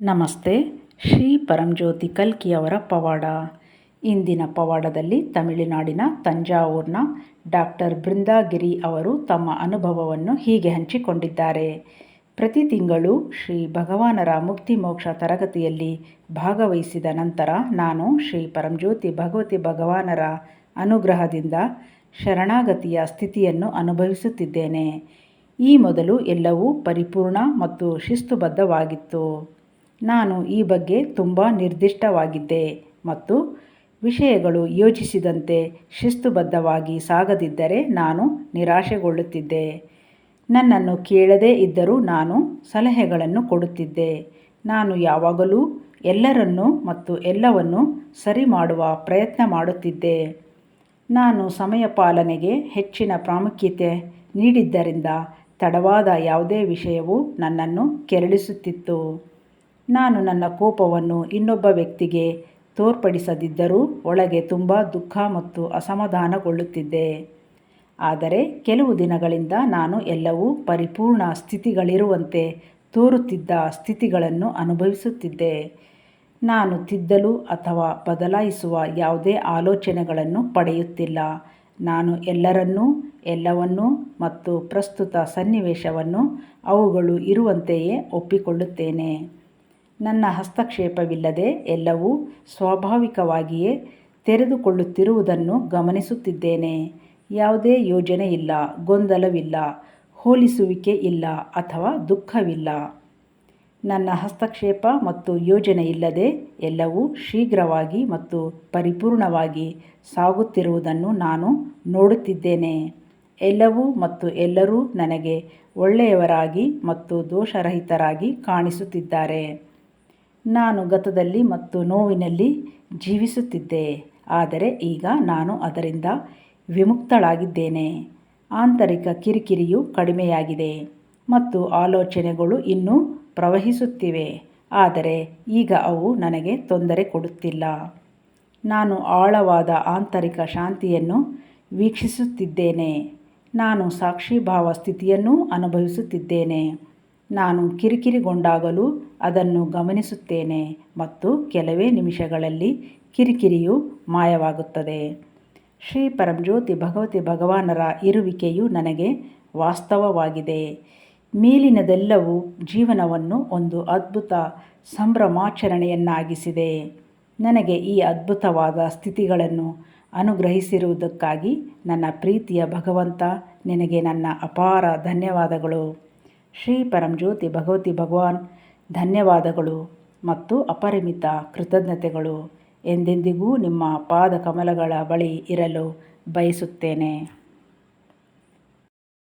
ನಮಸ್ತೆ, ಶ್ರೀ ಪರಂಜ್ಯೋತಿ ಕಲ್ಕಿಯವರ ಪವಾಡ. ಇಂದಿನ ಪವಾಡದಲ್ಲಿ ತಮಿಳುನಾಡಿನ ತಂಜಾವೂರಿನ ಡಾಕ್ಟರ್ ಬೃಂದಾಗಿರಿ ಅವರು ತಮ್ಮ ಅನುಭವವನ್ನು ಹೀಗೆ ಹಂಚಿಕೊಂಡಿದ್ದಾರೆ. ಪ್ರತಿ ತಿಂಗಳು ಶ್ರೀ ಭಗವಾನರ ಮುಕ್ತಿ ಮೋಕ್ಷ ತರಗತಿಯಲ್ಲಿ ಭಾಗವಹಿಸಿದ ನಂತರ ನಾನು ಶ್ರೀ ಪರಂಜ್ಯೋತಿ ಭಗವತಿ ಭಗವಾನರ ಅನುಗ್ರಹದಿಂದ ಶರಣಾಗತಿಯ ಸ್ಥಿತಿಯನ್ನು ಅನುಭವಿಸುತ್ತಿದ್ದೇನೆ. ಈ ಮೊದಲು ಎಲ್ಲವೂ ಪರಿಪೂರ್ಣ ಮತ್ತು ಶಿಸ್ತುಬದ್ಧವಾಗಿತ್ತು. ನಾನು ಈ ಬಗ್ಗೆ ತುಂಬ ನಿರ್ದಿಷ್ಟವಾಗಿದ್ದೆ ಮತ್ತು ವಿಷಯಗಳು ಯೋಚಿಸಿದಂತೆ ಶಿಸ್ತುಬದ್ಧವಾಗಿ ಸಾಗದಿದ್ದರೆ ನಾನು ನಿರಾಶೆಗೊಳ್ಳುತ್ತಿದ್ದೆ. ನನ್ನನ್ನು ಕೇಳದೇ ಇದ್ದರೂ ನಾನು ಸಲಹೆಗಳನ್ನು ಕೊಡುತ್ತಿದ್ದೆ. ನಾನು ಯಾವಾಗಲೂ ಎಲ್ಲರನ್ನೂ ಮತ್ತು ಎಲ್ಲವನ್ನೂ ಸರಿ ಮಾಡುವ ಪ್ರಯತ್ನ ಮಾಡುತ್ತಿದ್ದೆ. ನಾನು ಸಮಯ ಪಾಲನೆಗೆ ಹೆಚ್ಚಿನ ಪ್ರಾಮುಖ್ಯತೆ ನೀಡಿದ್ದರಿಂದ ತಡವಾದ ಯಾವುದೇ ವಿಷಯವು ನನ್ನನ್ನು ಕೆರಳಿಸುತ್ತಿತ್ತು. ನಾನು ನನ್ನ ಕೋಪವನ್ನು ಇನ್ನೊಬ್ಬ ವ್ಯಕ್ತಿಗೆ ತೋರ್ಪಡಿಸದಿದ್ದರೂ ಒಳಗೆ ತುಂಬ ದುಃಖ ಮತ್ತು ಅಸಮಾಧಾನಗೊಳ್ಳುತ್ತಿದ್ದೆ. ಆದರೆ ಕೆಲವು ದಿನಗಳಿಂದ ನಾನು ಎಲ್ಲವೂ ಪರಿಪೂರ್ಣ ಸ್ಥಿತಿಗಳಿರುವಂತೆ ತೋರುತ್ತಿದ್ದ ಸ್ಥಿತಿಗಳನ್ನು ಅನುಭವಿಸುತ್ತಿದ್ದೆ. ನಾನು ತಿದ್ದಲು ಅಥವಾ ಬದಲಾಯಿಸುವ ಯಾವುದೇ ಆಲೋಚನೆಗಳನ್ನು ಪಡೆಯುತ್ತಿಲ್ಲ. ನಾನು ಎಲ್ಲರನ್ನೂ, ಎಲ್ಲವನ್ನೂ ಮತ್ತು ಪ್ರಸ್ತುತ ಸನ್ನಿವೇಶವನ್ನು ಅವುಗಳು ಇರುವಂತೆಯೇ ಒಪ್ಪಿಕೊಳ್ಳುತ್ತೇನೆ. ನನ್ನ ಹಸ್ತಕ್ಷೇಪವಿಲ್ಲದೆ ಎಲ್ಲವೂ ಸ್ವಾಭಾವಿಕವಾಗಿಯೇ ತೆರೆದುಕೊಳ್ಳುತ್ತಿರುವುದನ್ನು ಗಮನಿಸುತ್ತಿದ್ದೇನೆ. ಯಾವುದೇ ಯೋಜನೆ ಇಲ್ಲ, ಗೊಂದಲವಿಲ್ಲ, ಹೋಲಿಸುವಿಕೆ ಇಲ್ಲ ಅಥವಾ ದುಃಖವಿಲ್ಲ. ನನ್ನ ಹಸ್ತಕ್ಷೇಪ ಮತ್ತು ಯೋಜನೆ ಇಲ್ಲದೆ ಎಲ್ಲವೂ ಶೀಘ್ರವಾಗಿ ಮತ್ತು ಪರಿಪೂರ್ಣವಾಗಿ ಸಾಗುತ್ತಿರುವುದನ್ನು ನಾನು ನೋಡುತ್ತಿದ್ದೇನೆ. ಎಲ್ಲವೂ ಮತ್ತು ಎಲ್ಲರೂ ನನಗೆ ಒಳ್ಳೆಯವರಾಗಿ ಮತ್ತು ದೋಷರಹಿತರಾಗಿ ಕಾಣಿಸುತ್ತಿದ್ದಾರೆ. ನಾನು ಗತದಲ್ಲಿ ಮತ್ತು ನೋವಿನಲ್ಲಿ ಜೀವಿಸುತ್ತಿದ್ದೆ. ಆದರೆ ಈಗ ನಾನು ಅದರಿಂದ ವಿಮುಕ್ತಳಾಗಿದ್ದೇನೆ. ಆಂತರಿಕ ಕಿರಿಕಿರಿಯು ಕಡಿಮೆಯಾಗಿದೆ ಮತ್ತು ಆಲೋಚನೆಗಳು ಇನ್ನೂ ಪ್ರವಹಿಸುತ್ತಿವೆ. ಆದರೆ ಈಗ ಅವು ನನಗೆ ತೊಂದರೆ ಕೊಡುತ್ತಿಲ್ಲ. ನಾನು ಆಳವಾದ ಆಂತರಿಕ ಶಾಂತಿಯನ್ನು ವೀಕ್ಷಿಸುತ್ತಿದ್ದೇನೆ. ನಾನು ಸಾಕ್ಷಿಭಾವ ಸ್ಥಿತಿಯನ್ನೂ ಅನುಭವಿಸುತ್ತಿದ್ದೇನೆ. ನಾನು ಕಿರಿಕಿರಿಗೊಂಡಾಗಲೂ ಅದನ್ನು ಗಮನಿಸುತ್ತೇನೆ ಮತ್ತು ಕೆಲವೇ ನಿಮಿಷಗಳಲ್ಲಿ ಕಿರಿಕಿರಿಯು ಮಾಯವಾಗುತ್ತದೆ. ಶ್ರೀ ಪರಂಜ್ಯೋತಿ ಭಗವತಿ ಭಗವಾನರ ಇರುವಿಕೆಯು ನನಗೆ ವಾಸ್ತವವಾಗಿದೆ. ಮೇಲಿನದೆಲ್ಲವೂ ಜೀವನವನ್ನು ಒಂದು ಅದ್ಭುತ ಸಂಭ್ರಮಾಚರಣೆಯನ್ನಾಗಿಸಿದೆ. ನನಗೆ ಈ ಅದ್ಭುತವಾದ ಸ್ಥಿತಿಗಳನ್ನು ಅನುಗ್ರಹಿಸಿರುವುದಕ್ಕಾಗಿ ನನ್ನ ಪ್ರೀತಿಯ ಭಗವಂತ ನಿನಗೆ ನನ್ನ ಅಪಾರ ಧನ್ಯವಾದಗಳು. ಶ್ರೀ ಪರಂಜ್ಯೋತಿ ಭಗವತಿ ಭಗವಾನ್. ಧನ್ಯವಾದಗಳು ಮತ್ತು ಅಪರಿಮಿತ ಕೃತಜ್ಞತೆಗಳು ಎಂದೆಂದಿಗೂ ನಿಮ್ಮ ಪಾದ ಕಮಲಗಳ ಬಳಿ ಇರಲು ಬಯಸುತ್ತೇನೆ.